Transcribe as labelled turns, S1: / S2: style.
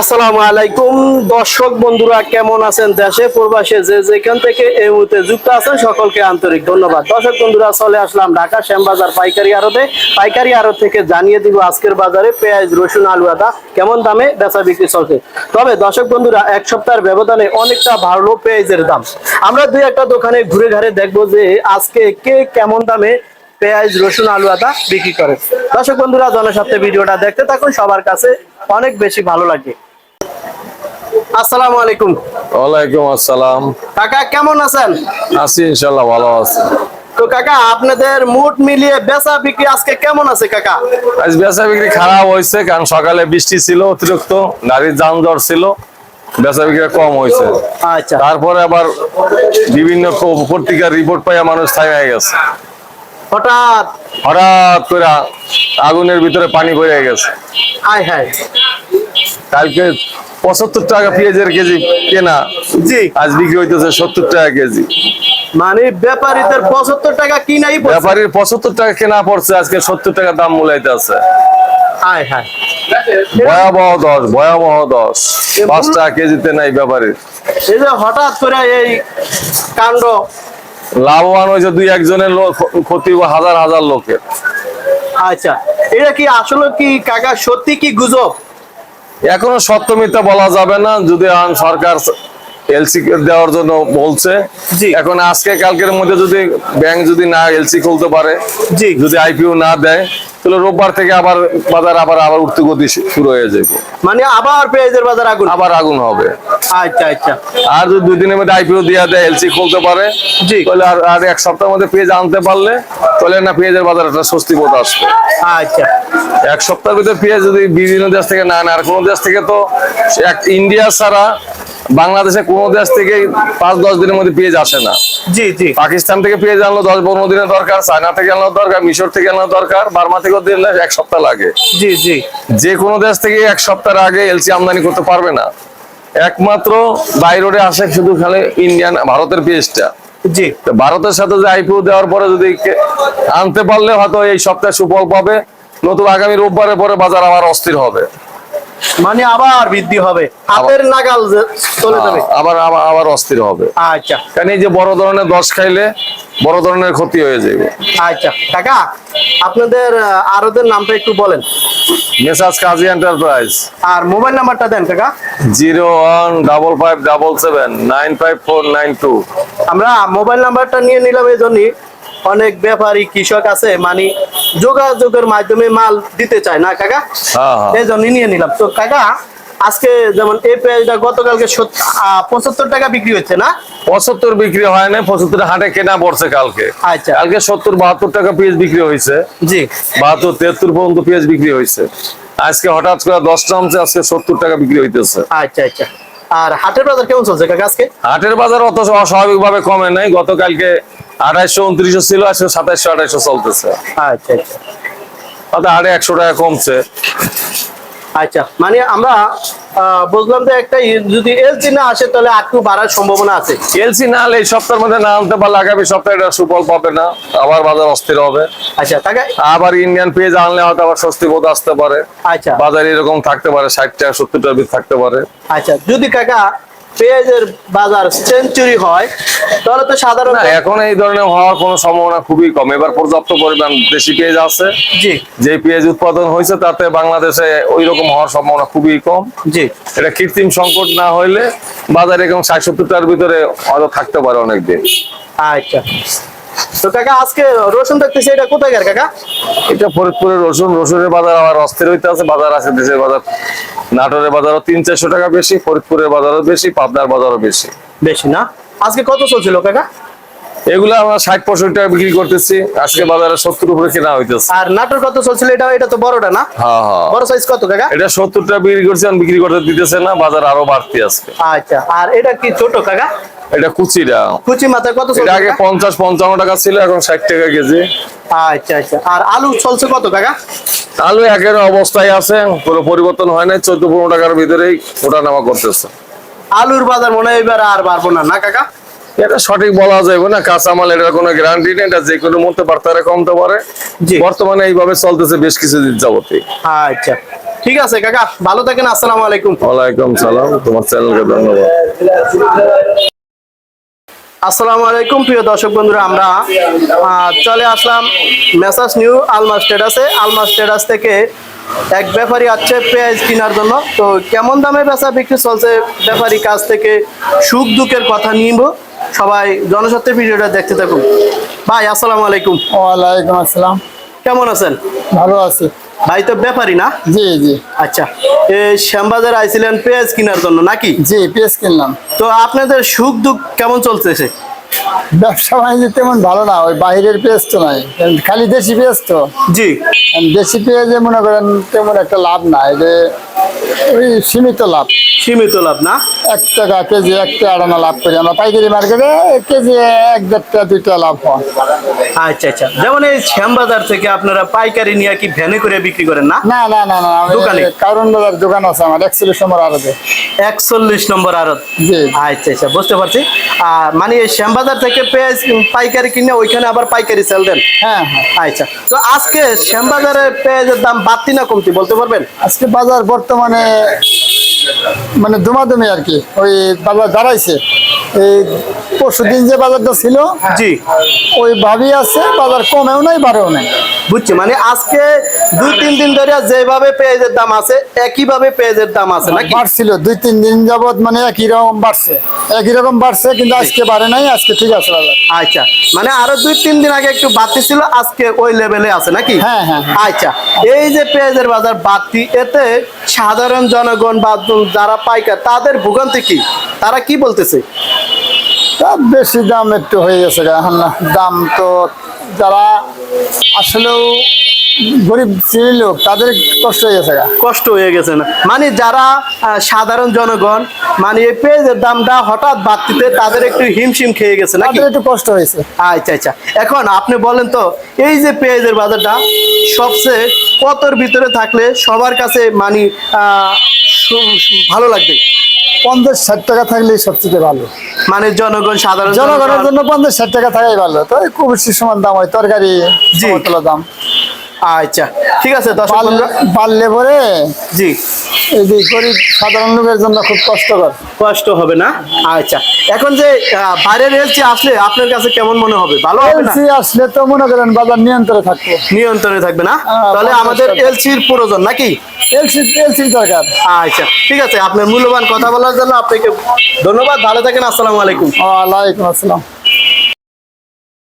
S1: আসসালামু আলাইকুম। দর্শক বন্ধুরা, কেমন আছেন দেশে প্রবাসে? যে যেখান থেকে এই মুহূর্তে যুক্ত আছেন, সকলকে আন্তরিক ধন্যবাদ। দর্শক বন্ধুরা, চলে আসলাম ঢাকা শ্যামবাজার পাইকারি আড়তে। পাইকারি আড়ত থেকে জানিয়ে দিব আজকের বাজারে পেঁয়াজ, রসুন, আলু, আদা কেমন দামে বেচা বিক্রি চলছে। তবে দর্শক বন্ধুরা, এক সপ্তাহের ব্যবধানে অনেকটা ভালো পেঁয়াজের দাম। আমরা দুই একটা দোকানে ঘুরে ঘাড়ে দেখব যে আজকে কে কেমন দামে পেঁয়াজ রসুন আলু আদা বিক্রি করে। দর্শক বন্ধুরা জনস্বার্থে ভিডিওটা দেখতে থাকুন। সবার কাছে অনেক বেশি ভালো লাগে। আসসালামু আলাইকুম।
S2: ওয়ালাইকুম আসসালাম।
S1: কাকা কেমন আছেন?
S2: আছি ভালো আছি।
S1: তো কাকা আপনাদের মিলিয়ে বেচা বিক্রি আজকে কেমন আছে কাকা?
S2: আজ বেচা বিক্রি খারাপ হয়েছে কারণ সকালে বৃষ্টি ছিল অতিরিক্ত গাড়ির যানজট ছিল বেচা বিক্রি কম হয়েছে।
S1: আচ্ছা।
S2: তারপরে আবার বিভিন্ন পত্রিকার রিপোর্ট পাইয়া মানুষ থামে গেছে।
S1: হঠাৎ?
S2: হঠাৎ করে আগুনের ভিতরে পানি পড়ে গেছে।
S1: হাই হাই
S2: কালকে পঁচাত্তর টাকা পেঁয়াজের কেজি কেনা।
S1: জি।
S2: আজ বিক্রি হইতেছে সত্তর টাকা কেজি।
S1: মানে ব্যাপারীদের পঁচাত্তর টাকা কিনাই
S2: ব্যাপারীর পঁচাত্তর টাকা কেনা পড়ছে আজকে সত্তর টাকা দাম মূলাইতে আছে ভয়াবহ দশ ভয়াবহ দশ। পাঁচ টাকা কেজিতে নাই ব্যাপারীর।
S1: এই যে হঠাৎ করে এই কাণ্ড
S2: লাভবান হয়েছে দুই একজনের লোক ক্ষতি হাজার হাজার লোকের।
S1: আচ্ছা এটা কি আসলে কি কাকা সত্যি কি গুজব?
S2: এখনও সত্য মিথ্যা বলা যাবে না যদি সরকার এলসি দেওয়ার জন্য বলছে। এখন আজকে কালকের মধ্যে যদি ব্যাংক যদি না এলসি খুলতে পারে যদি আইপিও না দেয় তাহলে রোববার থেকে আবার বাজার আবার আবার উঠতে গতি শুরু হয়ে যাবে।
S1: মানে আবার পেঁয়াজের বাজার আগুন?
S2: আবার আগুন হবে।
S1: আচ্ছা আচ্ছা।
S2: আর যদি দুই দিনের মধ্যে আইপিও দিয়ে দেয় এলসি খুলতে পারে
S1: জি।
S2: তাহলে আর আর এক সপ্তাহের মধ্যে পেঁয়াজ আনতে পারলে তাহলে না পেঁয়াজের বাজার একটা স্বস্তি বোধ আসবে।
S1: আচ্ছা।
S2: এক সপ্তাহের ভিতরে পেঁয়াজ যদি বিভিন্ন দেশ থেকে না আর কোনো দেশ থেকে তো এক ইন্ডিয়া ছাড়া বাংলাদেশে কোনো দেশ থেকে পাঁচ দশ দিনের মধ্যে পেঁয়াজ আসে না।
S1: জি জি।
S2: পাকিস্তান থেকে পেঁয়াজ আনলো দশ পনেরো দিনের দরকার চায়না থেকে আনলো দরকার মিশর থেকে আনলো দরকার বার্মা থেকে দিলে এক সপ্তাহ লাগে।
S1: জি জি।
S2: যে কোনো দেশ থেকে এক সপ্তাহের আগে এলসি আমদানি করতে পারবে না। একমাত্র বাইরে আসে শুধু খালি ইন্ডিয়ান ভারতের পেঁয়াজটা।
S1: জি।
S2: তো ভারতের সাথে যে আইপিও দেওয়ার পরে যদি আনতে পারলে হয়তো এই সপ্তাহে সুফল পাবে নতুন আগামী রোববারের পরে বাজার আবার অস্থির হবে।
S1: মানে আবার বৃদ্ধি হবে। হাতের নাগাল চলে যাবে।
S2: আবার আবার আবার অস্থির হবে।
S1: আচ্ছা।
S2: কারণ এই যে বড় ধরনের দশ খাইলে বড় ধরনের ক্ষতি হয়ে যাবে।
S1: আচ্ছা। কাকা আপনাদের আরোদের নামটা একটু বলেন।
S2: মেসাজ কাজী এন্টারপ্রাইজ।
S1: আর মোবাইল নাম্বারটা দেন কাকা।
S2: Zero one double five double seven nine five four nine two.
S1: আমরা মোবাইল নাম্বারটা নিয়ে নিলাম এই জন্যই। অনেক ব্যাপারী কৃষক আছে মানে যোগাযোগের মাধ্যমে মাল দিতে চায় না কাকা?
S2: হ্যাঁ হ্যাঁ।
S1: এই জন্যই নিয়ে নিলাম। তো কাকা আজকে যেমন এই পেঁয়াজটা গতকালকে পঁচাত্তর টাকা বিক্রি হচ্ছে না?
S2: পঁচাত্তর বিক্রি হয় না পঁচাত্তর হাটে কেনা পড়ছে কালকে।
S1: আচ্ছা।
S2: কালকে সত্তর বাহাত্তর টাকা পিস বিক্রি হয়েছে।
S1: জি।
S2: বাহাত্তর তেহাত্তর পর্যন্ত পেঁয়াজ বিক্রি হয়েছে। আজকে হঠাৎ করে দশ নামছে আজকে সত্তর টাকা বিক্রি হইতেছে।
S1: আচ্ছা আচ্ছা। আর হাটের বাজার কেমন চলছে কাকা আজকে?
S2: হাটের বাজার অত অস্বাভাবিক ভাবে কমে নাই। গতকালকে উনত্রিশশো ছিল আজকে সাতাইশশো আঠাইশো চলতেছে।
S1: আচ্ছা আচ্ছা।
S2: একশো টাকা কমছে।
S1: আচ্ছা মানে আমরা বুঝলাম যে একটা যদি এলসি না আসে তাহলে একটু বাড়ার সম্ভাবনা আছে।
S2: এলসি না হলে এই সপ্তাহের মধ্যে না আনতে পারলে আগামী সপ্তাহে এটা সুফল পাবে না। আবার বাজার অস্থির হবে।
S1: আচ্ছা
S2: আবার ইন্ডিয়ান পেঁয়াজ আনলে হয়তো আবার স্বস্তি বোধ আসতে পারে।
S1: আচ্ছা।
S2: বাজার এরকম থাকতে পারে ষাট টাকা সত্তর টাকা থাকতে পারে।
S1: আচ্ছা যদি কাকা পেঁয়াজের বাজার সেঞ্চুরি হয় তাহলে তো সাধারণ
S2: এখন এই ধরনের হওয়ার কোনো সম্ভাবনা খুবই কম। এবার পর্যাপ্ত পরিমাণ দেশি পেঁয়াজ আছে।
S1: জি।
S2: যে পেঁয়াজ উৎপাদন হয়েছে তাতে বাংলাদেশে ওই রকম হওয়ার সম্ভাবনা খুবই কম।
S1: জি।
S2: এটা কৃত্রিম সংকট না হইলে বাজারে এরকম ষাট সত্তরটার ভিতরে হয়তো থাকতে পারে অনেকদিন।
S1: আচ্ছা। তো কাকা আজকে রসুন দেখতেছি এটা কোথায় কাকা?
S2: এটা ফরিদপুরের রসুন। রসুনের বাজার আবার অস্থির হইতে আছে বাজার আছে দেশের বাজার। নাটোরের বাজারও তিন চারশো টাকা বেশি ফরিদপুরের বাজারও বেশি পাবনার বাজারও বেশি।
S1: বেশি না? আজকে কত চলছিল কাকা?
S2: এগুলো আমরা ষাট পঁয়ষট্টি টাকা বিক্রি করতেছি আজকে বাজারে সত্তর উপরে কেনা হইতেছে।
S1: আর নাটোর কত চলছিল? এটা এটা তো বড়টা না?
S2: হ্যাঁ হ্যাঁ।
S1: বড় সাইজ কত কাকা?
S2: এটা সত্তর টাকা বিক্রি করছে বিক্রি করতে দিতেছে না বাজার আরও বাড়তি আজকে।
S1: আচ্ছা আর এটা কি ছোট কাকা?
S2: এটা কুচিটা
S1: কুচি মাথায় কত
S2: এটা আগে
S1: কাকা?
S2: পঞ্চাশ পঞ্চান্ন টাকা ছিল এখন ষাট টাকা কেজি।
S1: আচ্ছা আচ্ছা। আর আলু চলছে কত টাকা
S2: আলু একের অবস্থায় আছে কোনো পরিবর্তন হয় নাই চোদ্দ পনেরো টাকার ভিতরেই ওঠা নামা করতেছে।
S1: আলুর বাজার মনে হয় এবার আর বাড়বো না না কাকা?
S2: এটা সঠিক বলা যাবে না কাঁচামাল এটার কোনো গ্যারান্টি নেই এটা যে কোনো মুহূর্তে বাড়তে কমতে পারে। বর্তমানে এইভাবে চলতেছে বেশ কিছুদিন যাবতীয়
S1: আচ্ছা। ঠিক আছে কাকা ভালো থাকেন আসসালামু আলাইকুম।
S2: ওয়ালাইকুম সালাম তোমার চ্যানেলকে ধন্যবাদ।
S1: আসসালামু আলাইকুম প্রিয় দর্শক বন্ধুরা আমরা চলে আসলাম মেসাস নিউ আলমা স্টেটাসে। আলমা স্টেটাস থেকে এক ব্যাপারী আসছে পেঁয়াজ কেনার জন্য। তো কেমন দামে বেচা বিক্রি চলছে? ব্যাপারী কাছ থেকে সুখ দুঃখের কথা নিব। সবাই জনস্বার্থে ভিডিওটা দেখতে থাকুন। ভাই আসসালামু আলাইকুম।
S3: ওয়ালাইকুম আসসালাম।
S1: কেমন আছেন?
S3: ভালো আছি।
S1: ভাই তো ব্যাপারী না?
S3: জি জি।
S1: আচ্ছা। শ্যামবাজার আইছিলেন পেঁয়াজ কেনার জন্য নাকি?
S3: জি পেঁয়াজ কিনলাম।
S1: তো আপনাদের সুখ দুঃখ কেমন চলতেছে
S3: ব্যবসা বাণিজ্য তেমন ভালো না ওই বাইরের পেঁয়াজ তো নাই খালি দেশি পেঁয়াজ তো।
S1: জি।
S3: দেশি পেঁয়াজে মনে করেন তেমন একটা লাভ নাই যে ওই সীমিত লাভ।
S1: সীমিত লাভ না?
S3: এক টাকা কেজি লাভ করি আমরা পাইকারি মার্কেটে কেজি এক দেড়টা দুইটা লাভ হয়।
S1: আচ্ছা আচ্ছা। যেমন এই শ্যামবাজার থেকে আপনারা পাইকারি নিয়ে কি ভ্যানে করে বিক্রি করেন না?
S3: না না না না
S1: দোকানে?
S3: কারণ বাজার দোকান আছে আমার একচল্লিশ নম্বর আরবে
S1: একচল্লিশ নম্বর আড়ত?
S3: জি
S1: আচ্ছা আচ্ছা বুঝতে পারছি। আর মানে এই শ্যামবাজার থেকে পেঁয়াজ পাইকারি কিনে ওইখানে আবার পাইকারি সেল দেন?
S3: হ্যাঁ হ্যাঁ।
S1: আচ্ছা। তো আজকে শ্যামবাজারে পেঁয়াজের দাম বাড়তি না কমতি বলতে পারবেন?
S3: আজকে বাজার বর্তমানে মানে দুমাদুমি আর কি। ওই বাজার দাঁড়াইছে। এই পরশু দিন যে বাজারটা ছিল
S1: জি।
S3: ওই ভাবি আছে বাজার কমেও নাই বাড়েও নাই।
S1: বুঝছি মানে আজকে দুই তিন দিন ধরে যেভাবে পেঁয়াজের দাম আছে একইভাবে পেঁয়াজের দাম আছে নাকি?
S3: বাড়ছিল। দুই তিন দিন যাবত মানে একই রকম বাড়ছে। একই রকম বাড়ছে কিন্তু আজকে বাড়ে নাই আজকে ঠিক আছে বাজার।
S1: আচ্ছা মানে আরও দুই তিন দিন আগে একটু বাড়তি ছিল আজকে ওই লেভেলে আছে নাকি?
S3: হ্যাঁ, হ্যাঁ, হ্যাঁ।
S1: আচ্ছা এই যে পেঁয়াজের বাজার বাড়তি এতে সাধারণ জনগণ বা যারা পাইকার তাদের ভোগান্তি কি? তারা কি বলতেছে?
S3: তা বেশি দাম একটু হয়ে গেছে গা। এখন দাম তো যারা আসলেও গরিব শ্রেণির লোক তাদের কষ্ট হয়ে গেছে
S1: কষ্ট হয়ে গেছে না। মানে যারা সাধারণ জনগণ মানে এই পেঁয়াজের দামটা হঠাৎ বাড়তিতে তাদের একটু হিমশিম খেয়ে গেছে
S3: তাদের একটু কষ্ট হয়েছে।
S1: আচ্ছা আচ্ছা। এখন আপনি বলেন তো এই যে পেঁয়াজের বাজারটা সবচেয়ে কতর ভিতরে থাকলে সবার কাছে মানে ভালো লাগবে?
S3: পঞ্চাশ ষাট টাকা থাকলেই সবচেয়ে ভালো।
S1: মানে জনগণ সাধারণ
S3: জনগণের জন্য পঞ্চাশ ষাট টাকা থাকাই ভালো। তো খুব সমান দাম হয় তরকারি। দাম।
S1: আচ্ছা ঠিক আছে
S3: পারলে পরে
S1: জি।
S3: এই যে গরিব সাধারণ লোকের জন্য খুব কষ্টকর।
S1: কষ্ট হবে না? আচ্ছা এখন যে বাইরের এলচি আসলে আপনার কাছে কেমন মনে হবে? ভালো হবে না?
S3: এলসি আসলে তো মনে করেন বাজার নিয়ন্ত্রণে থাকবে।
S1: নিয়ন্ত্রণে থাকবে না?
S3: হ্যাঁ,
S1: তাহলে আমাদের এলসির প্রয়োজন নাকি?
S3: এলসি এলসি দরকার।
S1: আচ্ছা ঠিক আছে আপনার মূল্যবান কথা বলার জন্য আপনাকে ধন্যবাদ। ভালো থাকেন আসসালামু আলাইকুম।
S3: ওয়ালাইকুম আসসালাম।